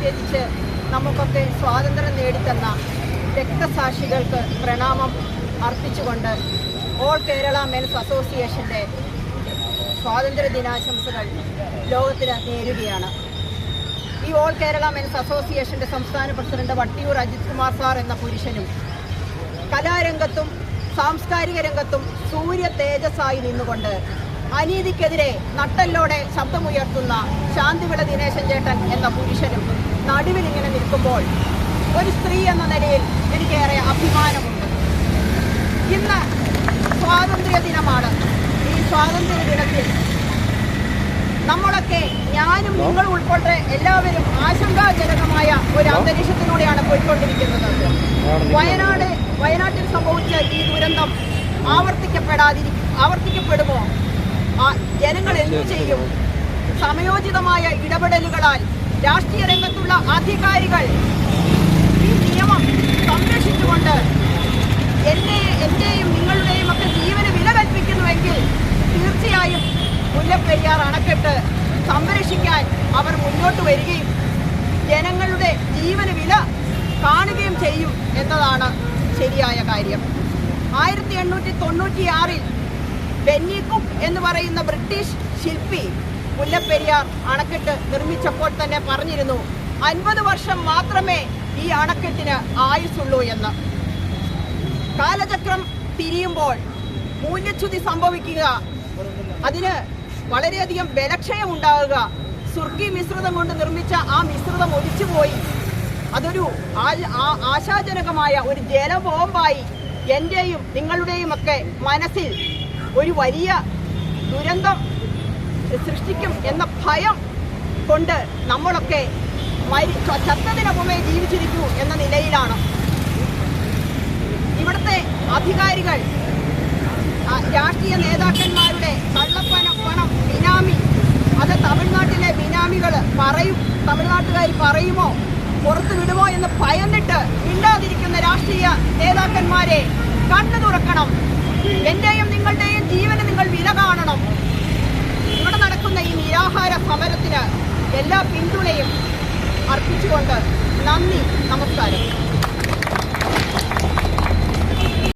പ്രത്യേകിച്ച് നമുക്കൊക്കെ സ്വാതന്ത്ര്യം നേടിത്തന്ന രക്തസാക്ഷികൾക്ക് പ്രണാമം അർപ്പിച്ചുകൊണ്ട് ഓൾ കേരള മെൻസ് അസോസിയേഷന്റെ സ്വാതന്ത്ര്യ ദിനാശംസകൾ ലോകത്തിന് നേരുകയാണ്. ഈ ഓൾ കേരള മെൻസ് അസോസിയേഷന്റെ സംസ്ഥാന പ്രസിഡന്റ് വട്ടിയൂർ അജിത് കുമാർ സാർ എന്ന പുരുഷനും കലാരംഗത്തും സാംസ്കാരിക രംഗത്തും സൂര്യ തേജസ്സായി നിന്നുകൊണ്ട് അനീതിക്കെതിരെ നട്ടല്ലോടെ ശബ്ദമുയർത്തുന്ന ശാന്തിവിള ദിനേശൻ ചേട്ടൻ എന്ന പുരുഷനും നടുവിൽ ഇങ്ങനെ നിൽക്കുമ്പോൾ ഒരു സ്ത്രീ എന്ന നിലയിൽ എനിക്കേറെ അഭിമാനമുണ്ട്. ഇന്ന് സ്വാതന്ത്ര്യ ദിനമാണ് ഈ സ്വാതന്ത്ര്യ ദിനത്തിൽ നമ്മളൊക്കെ ഞാനും നിങ്ങൾ ഉൾപ്പെടെ എല്ലാവരും ആശങ്കാജനകമായ ഒരു അന്തരീക്ഷത്തിലൂടെയാണ് പോയിക്കൊണ്ടിരിക്കുന്നത്. വയനാട് വയനാട്ടിൽ സംഭവിച്ച ഈ ദുരന്തം ആവർത്തിക്കപ്പെടാതിരി ആവർത്തിക്കപ്പെടുമോ? ജനങ്ങൾ എന്തു ചെയ്യും? സമയോചിതമായ ഇടപെടലുകളാൽ രാഷ്ട്രീയ രംഗത്തുള്ള അധികാരികൾ ഈ നിയമം സംരക്ഷിച്ചുകൊണ്ട് എന്നെ എന്റെയും നിങ്ങളുടെയും ഒക്കെ ജീവന് വില കൽപ്പിക്കുന്നുവെങ്കിൽ തീർച്ചയായും മുല്ലപ്പെരിയാർ അണക്കെട്ട് സംരക്ഷിക്കാൻ അവർ മുന്നോട്ട് വരികയും ജനങ്ങളുടെ ജീവന് വില കാണുകയും ചെയ്യും എന്നതാണ് ശരിയായ കാര്യം. ആയിരത്തി എണ്ണൂറ്റി തൊണ്ണൂറ്റിയാറിൽ ബെന്നി കുക്ക് എന്ന് പറയുന്ന ബ്രിട്ടീഷ് ശില്പി മുല്ലപ്പെരിയാർ അണക്കെട്ട് നിർമ്മിച്ചപ്പോൾ തന്നെ പറഞ്ഞിരുന്നു അൻപത് വർഷം മാത്രമേ ഈ അണക്കെട്ടിന് ആയുസുള്ളൂ എന്ന്. കാലചക്രം തിരിയുമ്പോൾ മൂല്യച്യുതി സംഭവിക്കുക അതിന് വളരെയധികം ബലക്ഷയം ഉണ്ടാവുക സുർക്കി മിശ്രിതം കൊണ്ട് നിർമ്മിച്ച ആ മിശ്രിതം ഒലിച്ചുപോയി. അതൊരു ആശാജനകമായ ഒരു ജലബോംബായി എന്റെയും നിങ്ങളുടെയും ഒക്കെ മനസ്സിൽ ഒരു വലിയ ദുരന്തം സൃഷ്ടിക്കും എന്ന ഭയം കൊണ്ട് നമ്മളൊക്കെ മരി ജീവിച്ചിരിക്കൂ എന്ന നിലയിലാണ്. ഇവിടുത്തെ അധികാരികൾ രാഷ്ട്രീയ നേതാക്കന്മാരുടെ കള്ളപ്പന പണം ബിനാമി അത് തമിഴ്നാട്ടിലെ ബിനാമികൾ പറയും തമിഴ്നാട്ടുകാർ പറയുമോ പുറത്തു വിടുമോ എന്ന് ഭയന്നിട്ട് മിണ്ടാതിരിക്കുന്ന രാഷ്ട്രീയ നേതാക്കന്മാരെ കണ്ണു തുറക്കണം എന്റെയും നിങ്ങളുടെയും ജീവന് നിങ്ങൾ വില കാണണം ഇവിടെ നടക്കുന്ന ഈ നിരാഹാര സമരത്തിന് പിന്തുണയും അർപ്പിച്ചുകൊണ്ട് നന്ദി.